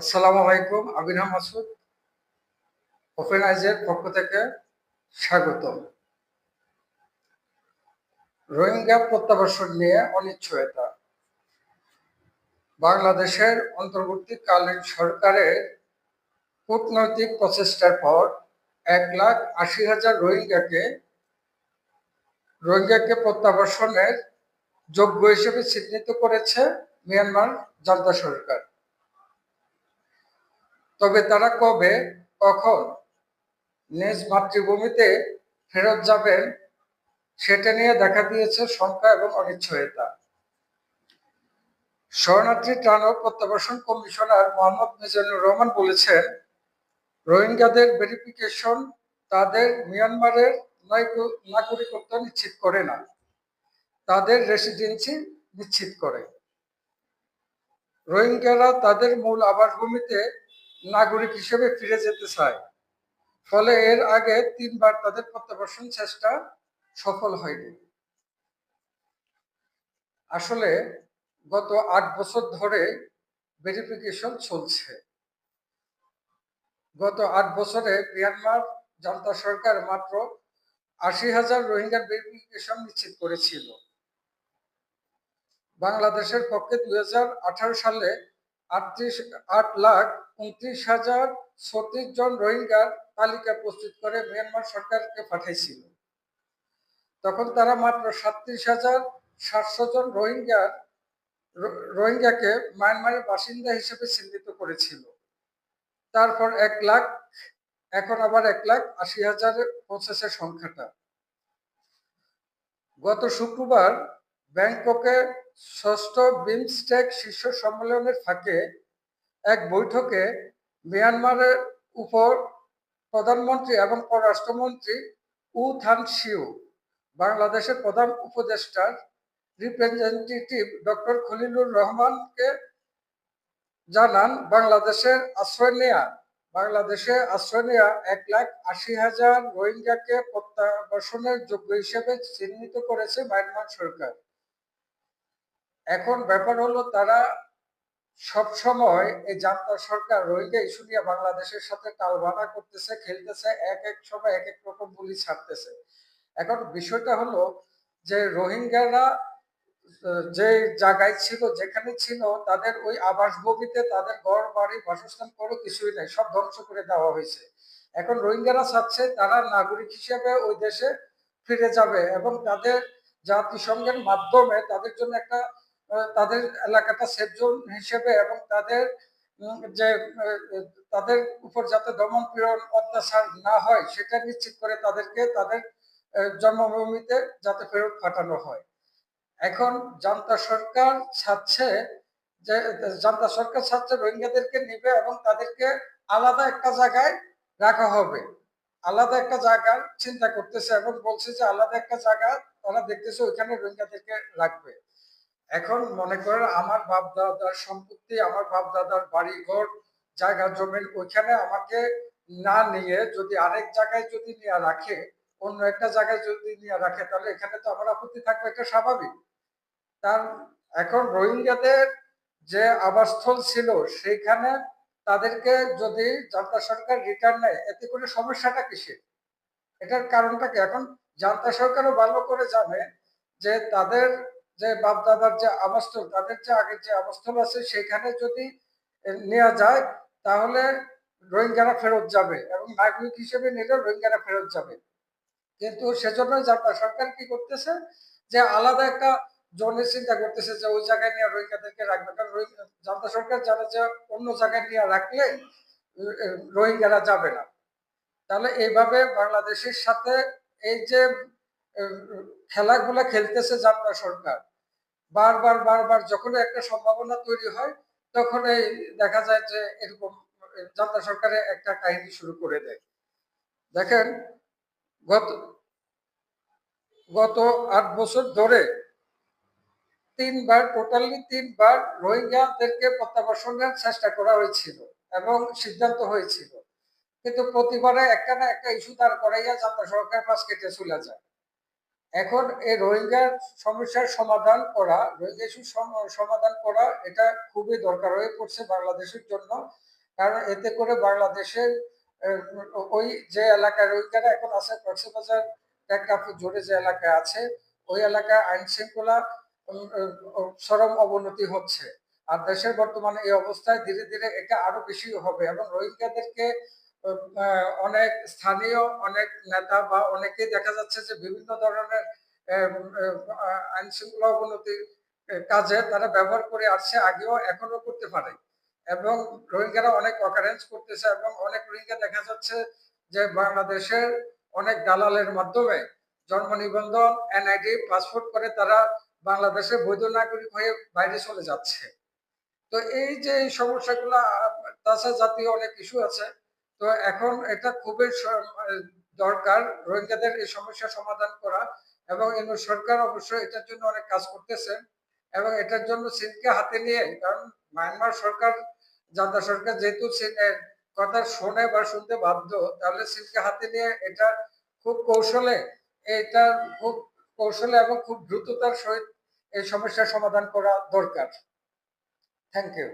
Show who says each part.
Speaker 1: আসসালামু আলাইকুম আবিনা মাসুদ। ওপেন পক্ষ থেকে স্বাগতম। রোহিঙ্গা প্রত্যাবাসন নিয়ে অনিশ্চয়তা বাংলাদেশের অন্তর্বর্তীকালীন সরকারের কূটনৈতিক প্রচেষ্টার পর এক লাখ আশি হাজার রোহিঙ্গাকে রোহিঙ্গাকে প্রত্যাবাসনের যোগ্য হিসেবে চিহ্নিত করেছে মিয়ানমার জান্তা সরকার। তবে তারা কবে, কখন নিজ মাতৃভূমিতে ফেরত যাবেন, সেটা নিয়ে দেখা দিয়েছে শঙ্কা এবং অনিশ্চয়তা শরণার্থী ত্রাণ ও প্রত্যাবাসন কমিশনার মোহাম্মদ মিজানুর রহমান বলেছেন, রোহিঙ্গাদের ভেরিফিকেশন তাদের মিয়ানমারের নাগরিক- নাগরিকত্ব নিশ্চিত করে না। তাদের রেসিডেন্সি নিশ্চিত করে। রোহিঙ্গারা তাদের মূল আবাসভূমিতে নাগরিক হিসেবে ফিরে যেতে চায়। ফলে এর আগে তিনবার তাদের প্রত্যাবাসন চেষ্টা সফল হয়নি। আসলে গত আট বছর ধরে ভেরিফিকেশন চলছে। গত আট বছরে মিয়ানমার জনতা সরকার মাত্র আশি হাজার রোহিঙ্গার ভেরিফিকেশন নিশ্চিত করেছিল। বাংলাদেশের পক্ষে দুই হাজার আঠারো সালে আটত্রিশ, আট লাখ উনত্রিশ হাজার ছত্রিশ জন রোহিঙ্গার তালিকা প্রস্তুত করে মিয়ানমার সরকারকে পাঠাইছিল। তখন তারা মাত্র সাতত্রিশ হাজার সাতশো জন রোহিঙ্গার রোহিঙ্গাকে মায়ানমারের বাসিন্দা হিসেবে চিহ্নিত করেছিল। তারপর এক লাখ, এখন আবার এক লাখ আশি হাজারে পৌঁছেছে সংখ্যাটা। গত শুক্রবার ব্যাংককে ষষ্ঠ বিমস্টেক শীর্ষ সম্মেলনের ফাঁকে এক বৈঠকে মিয়ানমারের উপর প্রধানমন্ত্রী এবং পররাষ্ট্রমন্ত্রী উ থান শিউ বাংলাদেশের প্রধান উপদেষ্টার রিপ্রেজেন্টেটিভ ডক্টর খলিলুর রহমানকে জানান, বাংলাদেশের আশ্রয় নেয়া, বাংলাদেশে আশ্রয় নেয়া এক লাখ আশি হাজার রোহিঙ্গাকে প্রত্যাবাসনের যোগ্য হিসেবে চিহ্নিত করেছে মায়ানমার সরকার। এখন ব্যাপার হলো তারা সব সময় এই জান্তা সরকার রোহিঙ্গা ইস্যু নিয়ে বাংলাদেশের সাথে টালবানা করতেছে, খেলতেছে, এক এক সময় এক এক রকম বলি ছাড়তেছে। এখন বিষয়টা হলো যে রোহিঙ্গারা যে জায়গায় ছিল, যেখানে ছিল, তাদের ওই আবাসভূমিতে তাদের ঘর, বাড়ি, বাসস্থান কোনো কিছুই নেই, সব ধ্বংস করে দেওয়া হয়েছে। এখন রোহিঙ্গারা চাচ্ছে তারা নাগরিক হিসেবে ওই দেশে ফিরে যাবে এবং তাদের জাতিসংঘের মাধ্যমে তাদের জন্য একটা তাদের এলাকাটা সেফ জোন হিসেবে এবং তাদের যে তাদের উপর যাতে দমন পীড়ন অত্যাচার না হয়, সেটা নিশ্চিত করে তাদেরকে তাদের জন্মভূমিতে যাতে ফেরত পাঠানো হয়। এখন জান্তা সরকার চাচ্ছে যে, জান্তা সরকার চাচ্ছে রোহিঙ্গাদেরকে নিবে এবং তাদেরকে আলাদা একটা জায়গায় রাখা হবে। আলাদা একটা জায়গার চিন্তা করতেছে এবং বলছে যে আলাদা একটা জায়গা তারা দেখতেছে ওইখানে রোহিঙ্গাদেরকে রাখবে। এখন মনে করেন আমার বাপ দাদার সম্পত্তি, আমার বাপ দাদার বাড়ি ঘর জায়গা, জমিন ওইখানে আমাকে না নিয়ে যদি আরেক জায়গায় যদি নিয়ে রাখে, অন্য একটা জায়গায় যদি নিয়ে রাখে, তাহলে এখানে তো আমার আপত্তি থাকবে, এটা স্বাভাবিক। তার এখন রোহিঙ্গাদের যে আবাসস্থল ছিল, সেইখানে তাদেরকে যদি জান্তা সরকার রিটার্ন নেয়, এতে করে সমস্যাটা কিসের? এটার কারণটা কি? এখন জান্তা সরকারও ভালো করে জানে যে তাদের যে বাপ দাদার যে আবাসস্থল তাদের যে আগের যে আবাসস্থল আছে, সেখানে যদি নেওয়া যায়, তাহলে রোহিঙ্গারা ফেরত যাবে এবং নাগরিক হিসেবে নিলে রোহিঙ্গারা ফেরত যাবে। কিন্তু সেজন্য জান্তা সরকার কি করতেছে? যে আলাদা একটা জনের চিন্তা করতেছে যে ওই জায়গায় নিয়ে রোহিঙ্গাদেরকে রাখবে। কারণ জান্তা সরকার জানে যে অন্য জায়গায় নিয়ে রাখলে রোহিঙ্গারা যাবে না। তাহলে এইভাবে বাংলাদেশের সাথে এই যে খেলাগুলা খেলতেছে জান্তা সরকার বারবার বারবার যখন একটা সম্ভাবনা তৈরি হয় তখন এই দেখা যায় যে এরকম জান্তা সরকারে একটা কাহিনী শুরু করে দেয়। দেখেন, গত গত আট বছর ধরে তিনবার, টোটালি তিনবার রোহিঙ্গাদেরকে প্রত্যাবাসনের চেষ্টা করা হয়েছিল এবং সিদ্ধান্ত হয়েছিল। কিন্তু প্রতিবারে একটা না একটা ইস্যু দাঁড় করাইয়া জান্তা সরকার পাশ কেটে চলে যায়। এখন এই রোহিঙ্গার সমস্যার সমাধান করা, রোহিঙ্গা সমাধান করা, এটা খুবই দরকার হয়ে পড়ছে বাংলাদেশের জন্য। কারণ এতে করে বাংলাদেশের ওই যে এলাকায় রোহিঙ্গারা এখন আছে, কক্সবাজার টেকনাফ জোরে যে এলাকায় আছে, ওই এলাকায় আইন শৃঙ্খলা চরম অবনতি হচ্ছে। আর দেশের বর্তমানে এই অবস্থায় ধীরে ধীরে এটা আরও বেশি হবে এবং রোহিঙ্গাদেরকে অনেক স্থানীয়, অনেক নেতা বা অনেকেই দেখা যাচ্ছে যে বিভিন্ন ধরনের আইন শৃঙ্খলা অবনতির কাজে তারা ব্যবহার করে আসছে, আগেও এখনও করতে পারে। এবং রোহিঙ্গারা অনেক অকারেন্স করতেছে এবং অনেক রোহিঙ্গা দেখা যাচ্ছে যে বাংলাদেশের অনেক দালালের মাধ্যমে জন্ম নিবন্ধন, এনআইডি পাসপোর্ট করে তারা বাংলাদেশের বৈধ নাগরিক হয়ে বাইরে চলে যাচ্ছে। তো এই যে সমস্যাগুলো, তাছাড়া জাতীয় অনেক ইস্যু আছে। তো এখন এটা খুবই দরকার রোহিঙ্গাদের এই সমস্যা সমাধান করা এবং সরকার অবশ্যই এটার জন্য অনেক কাজ করতেছে এবং এটার জন্য চীনকে হাতে নিয়ে, কারণ মায়ানমার সরকার জান্তা সরকার যেহেতু চীনের কথা শোনে বা শুনতে বাধ্য, তাহলে চীনকে হাতে নিয়ে এটা খুব কৌশলে, এটা খুব কৌশলে এবং খুব দ্রুততার সহিত এই সমস্যার সমাধান করা দরকার। Thank you